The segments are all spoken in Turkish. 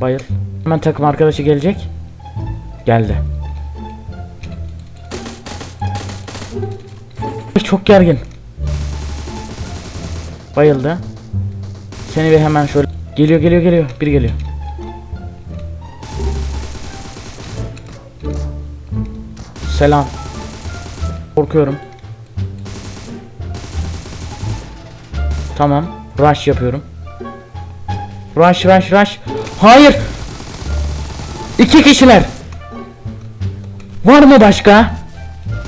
Bayıl. Hemen takım arkadaşı gelecek. Geldi. Çok gergin. Bayıldı. Seni bir hemen şöyle geliyor geliyor geliyor. Biri geliyor. Selam. Korkuyorum. Tamam. Rush yapıyorum. Rush rush rush. Hayır. İki kişiler. Var mı başka?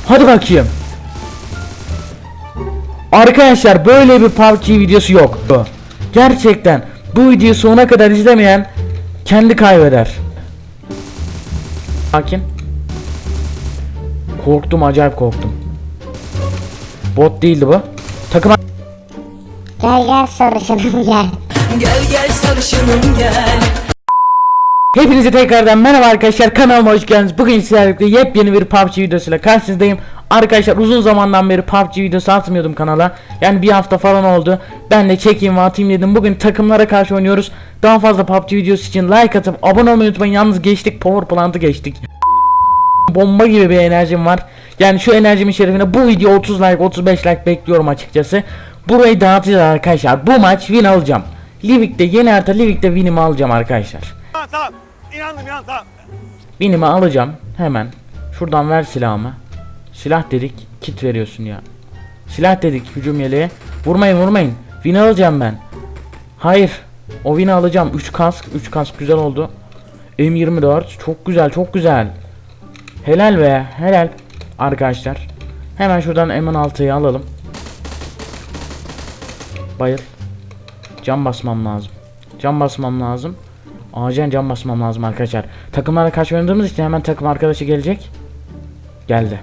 Hadi bakayım. Arkadaşlar böyle bir PUBG videosu yok. Gerçekten bu videoyu sonuna kadar izlemeyen kendi kaybeder. Sakin. Korktum acayip korktum. Bot değildi bu. Takım Gel gel sarışınım gel. Gel gel sarışınım gel Hepinize tekrardan merhaba arkadaşlar kanalıma hoş geldiniz. Bugün sizlerle yepyeni bir PUBG videosuyla karşınızdayım. Arkadaşlar uzun zamandan beri PUBG videosu atmıyordum kanala. Yani bir hafta falan oldu. Ben de çekeyim ve atayım dedim. Bugün takımlara karşı oynuyoruz. Daha fazla PUBG videosu için like atıp abone olmayı unutmayın. Yalnız geçtik Power Plant'ı geçtik. Bomba gibi bir enerjim var. Yani şu enerjimin şerefine bu video 30 like 35 like bekliyorum açıkçası. Burayı dağıtacağız arkadaşlar. Bu maç win alacağım. Livik'te yeni harita Livik'te win'imi alacağım arkadaşlar. Tamam tamam. İnandım inan tamam. Binimi alacağım hemen. Şuradan ver silahımı. Silah dedik, kit veriyorsun ya. Silah dedik hücum yeleğe. Vurmayın vurmayın. Win alacağım ben. Hayır. O win'i alacağım. 3 kask, 3 kask güzel oldu. M24 çok güzel, çok güzel. Helal be, helal arkadaşlar. Hemen şuradan M16'yı alalım. Bayıl. Cam basmam lazım. Cam basmam lazım. Acilen cam basmam lazım arkadaşlar. Takımlara kaç oynadığımız için hemen takım arkadaşı gelecek. Geldi.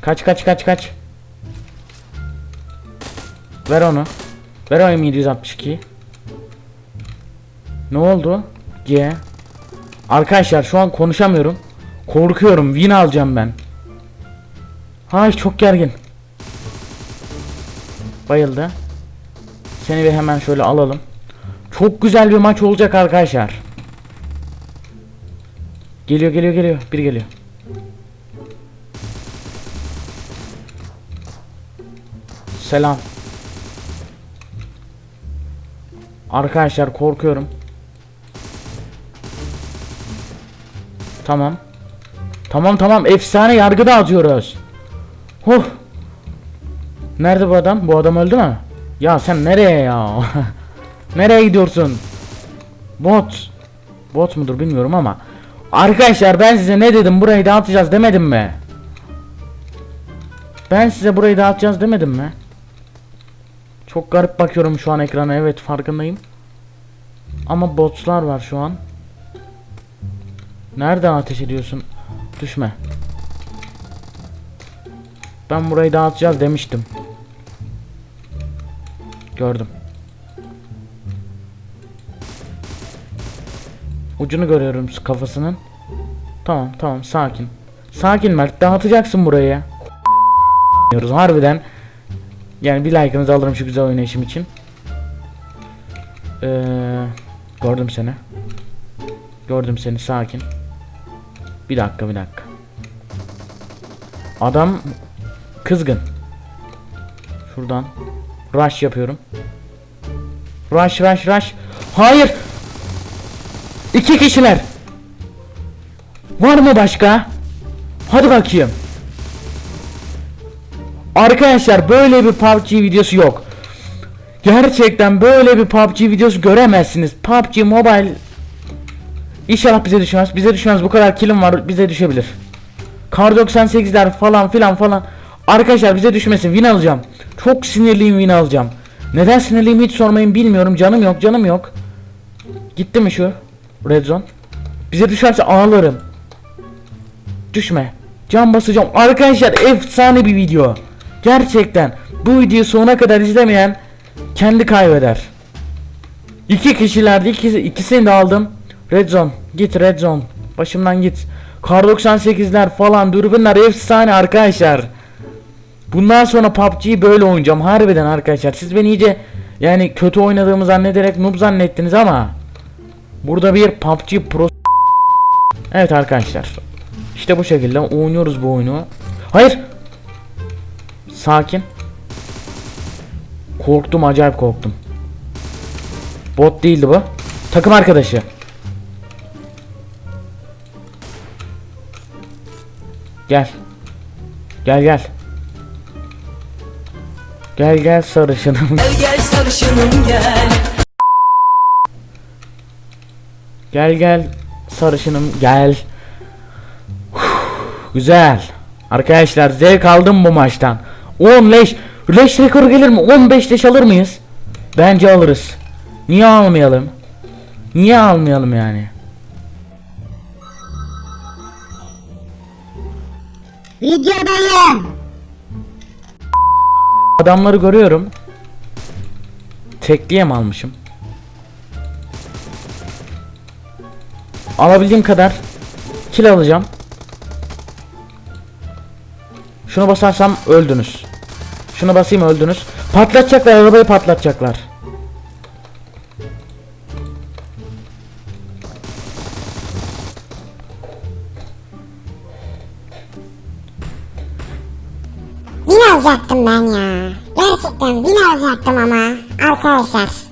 Kaç kaç kaç kaç. Ver onu. Ver o M762. Ne oldu? G. Arkadaşlar şu an konuşamıyorum. Korkuyorum. Win alacağım ben. Ay çok gergin. Bayıldı. Seni bir hemen şöyle alalım. Çok güzel bir maç olacak arkadaşlar. Geliyor geliyor geliyor. Bir geliyor. Selam. Arkadaşlar korkuyorum. Tamam. Tamam tamam efsane yargı dağıtıyoruz. Huh. Nerede bu adam? Bu adam öldü mü? Ya sen nereye ya? nereye gidiyorsun? Bot. Bot mudur bilmiyorum ama. Arkadaşlar ben size ne dedim burayı dağıtacağız demedim mi? Ben size burayı dağıtacağız demedim mi? Çok garip bakıyorum şu an ekrana evet farkındayım. Ama botlar var şu an. Nereden ateş ediyorsun? Düşme. Ben burayı dağıtacağız demiştim. Gördüm. Ucunu görüyorum kafasının. Tamam tamam sakin. Sakin Mert dağıtacaksın burayı ya. Harbiden. Yani bir like'ınızı alırım şu güzel oynayışım için. Ee, gördüm seni. Gördüm seni sakin. Bir dakika bir dakika. Adam kızgın. Şuradan rush yapıyorum. Rush rush rush. Hayır. İki kişiler. Var mı başka? Hadi bakayım. Arkadaşlar böyle bir PUBG videosu yok. Gerçekten böyle bir PUBG videosu göremezsiniz. PUBG Mobile İnşallah bize düşmez. Bize düşmez. Bu kadar kilim var. Bize düşebilir. Kar 98'ler falan filan falan. Arkadaşlar bize düşmesin. Win alacağım. Çok sinirliyim win alacağım. Neden sinirliyim hiç sormayın bilmiyorum. Canım yok canım yok. Gitti mi şu? Red zone. Bize düşerse ağlarım. Düşme. Can basacağım. Arkadaşlar efsane bir video. Gerçekten. Bu videoyu sonuna kadar izlemeyen kendi kaybeder. İki kişilerdi. İkisi, ikisini de aldım. Red zone. Git red zone. Başımdan git. Kar 98'ler falan dürbünler efsane arkadaşlar. Bundan sonra PUBG'yi böyle oynayacağım harbiden arkadaşlar. Siz beni iyice Yani kötü oynadığımı zannederek noob zannettiniz ama burada bir PUBG Pro Evet arkadaşlar. İşte bu şekilde oynuyoruz bu oyunu. Hayır. Sakin. Korktum acayip korktum. Bot değildi bu. Takım arkadaşı. Gel. Gel gel. Gel gel sarışınım. Gel gel sarışınım gel Gel gel sarışınım gel. Güzel. Arkadaşlar zevk aldım bu maçtan. 10 leş. Leş rekoru gelir mi? 15 leş alır mıyız? Bence alırız. Niye almayalım? Niye almayalım yani? Videodayım. Adamları görüyorum. Tekliye mi almışım? Alabildiğim kadar kill alacağım. Şunu basarsam öldünüz. Şunu basayım öldünüz. Patlatacaklar arabayı patlatacaklar. Alacaktım ben ya. Gerçekten bin alacaktım ama. Arkadaşlar.